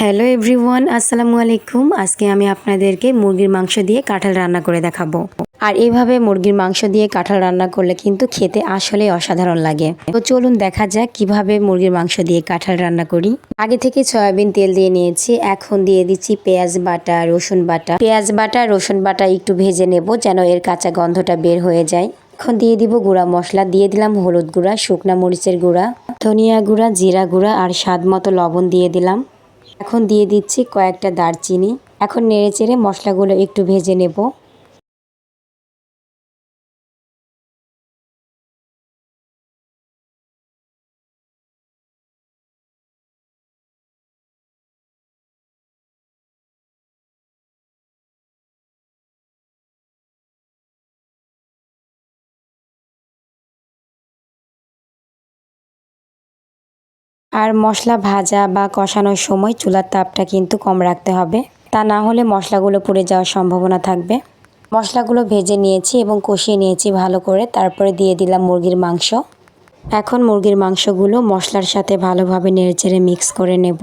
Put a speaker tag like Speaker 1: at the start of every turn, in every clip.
Speaker 1: Hello everyone, আসসালামু আলাইকুম। আজকে আমি আপনাদেরকে মুরগির মাংস দিয়ে কাঁঠাল রান্না করে দেখাবো। আর এইভাবে মুরগির মাংস দিয়ে কাঁঠাল রান্না করলে কিন্তু খেতে আসলেই অসাধারণ লাগে। তো চলুন দেখা যাক কীভাবে মুরগির মাংস দিয়ে কাঁঠাল রান্না করি। আগে থেকে সয়াবিন তেল দিয়ে নিয়েছি, এখন দিয়ে দিচ্ছি পেঁয়াজ বাটা, রসুন বাটা। পেঁয়াজ বাটা, রসুন বাটা একটু ভেজে নেব যেন এর কাঁচা গন্ধটা বের হয়ে যায়। এখন দিয়ে দিব গুঁড়া মশলা, দিয়ে দিলাম হলুদ গুঁড়া, শুকনা মরিচের গুঁড়া, ধনিয়া গুঁড়া, জিরা গুঁড়া আর স্বাদ মতো লবণ দিয়ে দিলাম। এখন দিয়ে দিচ্ছি কয়েকটা দারচিনি। এখন নেড়ে চেড়ে মশলাগুলো একটু ভেজে নেব। আর মশলা ভাজা বা কষানোর সময় চুলার তাপটা কিন্তু কম রাখতে হবে। তা না হলে মশলাগুলো পুড়ে যাওয়ার সম্ভাবনা থাকবে। মশলাগুলো ভেজে নিয়েছি এবং কষিয়ে নিয়েছি ভালো করে, তারপরে দিয়ে দিলাম মুরগির মাংস। এখন মুরগির মাংসগুলো মশলার সাথে ভালোভাবে নেড়েচেড়ে মিক্স করে নেব।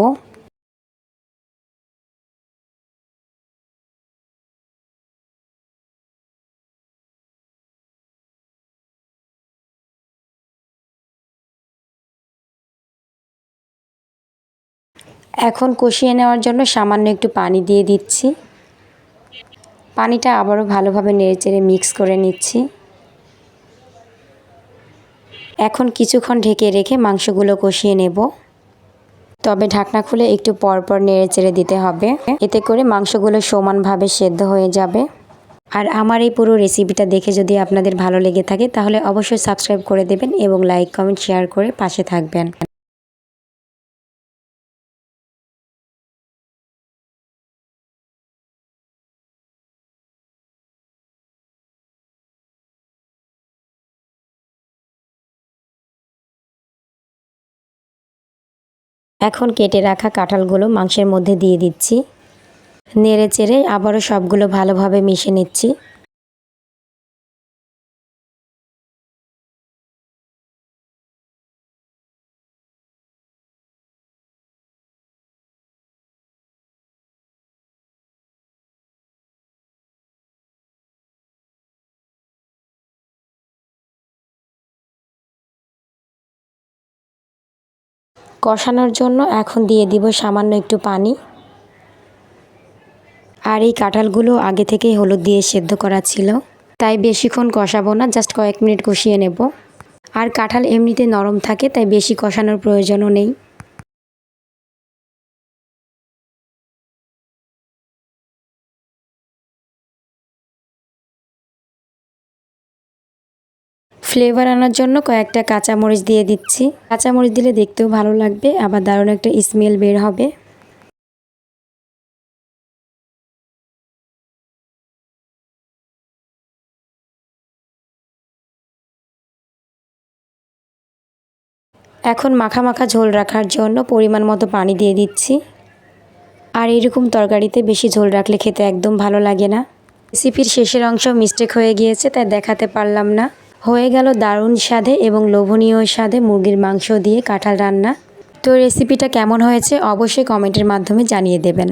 Speaker 1: এখন কষিয়ে নেওয়ার জন্য সামান্য একটু পানি দিয়ে দিচ্ছি। পানিটা আবারও ভালোভাবে নেড়েচেড়ে মিক্স করে নিচ্ছি। এখন কিছুক্ষণ ঢেকে রেখে মাংসগুলো কষিয়ে নেব। তবে ঢাকনা খুলে একটু পরপর নেড়ে চেড়ে দিতে হবে। এতে করে মাংসগুলো সমানভাবে সেদ্ধ হয়ে যাবে। আর আমার এই পুরো রেসিপিটা দেখে যদি আপনাদের ভালো লেগে থাকে, তাহলে অবশ্যই সাবস্ক্রাইব করে দেবেন এবং লাইক, কমেন্ট, শেয়ার করে পাশে থাকবেন। এখন কেটে রাখা কাঁঠালগুলো মাংসের মধ্যে দিয়ে দিচ্ছি। নেড়ে চেড়ে আবারও সবগুলো ভালোভাবে মিশে নিচ্ছি। কষানোর জন্য এখন দিয়ে দিব সামান্য একটু পানি। আর এই কাঁঠালগুলো আগে থেকেই হলুদ দিয়ে সেদ্ধ করা ছিল। তাই বেশিক্ষণ কষাবো না, জাস্ট কয়েক মিনিট কষিয়ে নেব। আর কাঁঠাল এমনিতে নরম থাকে, তাই বেশি কষানোর প্রয়োজনও নেই। ফ্লেভার আনার জন্য কয়েকটা কাঁচামরিচ দিয়ে দিচ্ছি। কাঁচামরিচ দিলে দেখতেও ভালো লাগবে, আবার দারুণ একটা স্মেল বের হবে। এখন মাখা মাখা ঝোল রাখার জন্য পরিমাণ মতো পানি দিয়ে দিচ্ছি। আর এরকম তরকারিতে বেশি ঝোল রাখলে খেতে একদম ভালো লাগে না। রেসিপির শেষের অংশ মিস্টেক হয়ে গিয়েছে, তাই দেখাতে পারলাম না। হয়ে গেল দারুণ স্বাদে এবং লোভনীয় স্বাদে মুরগির মাংস দিয়ে কাঁঠাল রান্না। তো রেসিপিটা কেমন হয়েছে অবশ্যই কমেন্টের মাধ্যমে জানিয়ে দেবেন।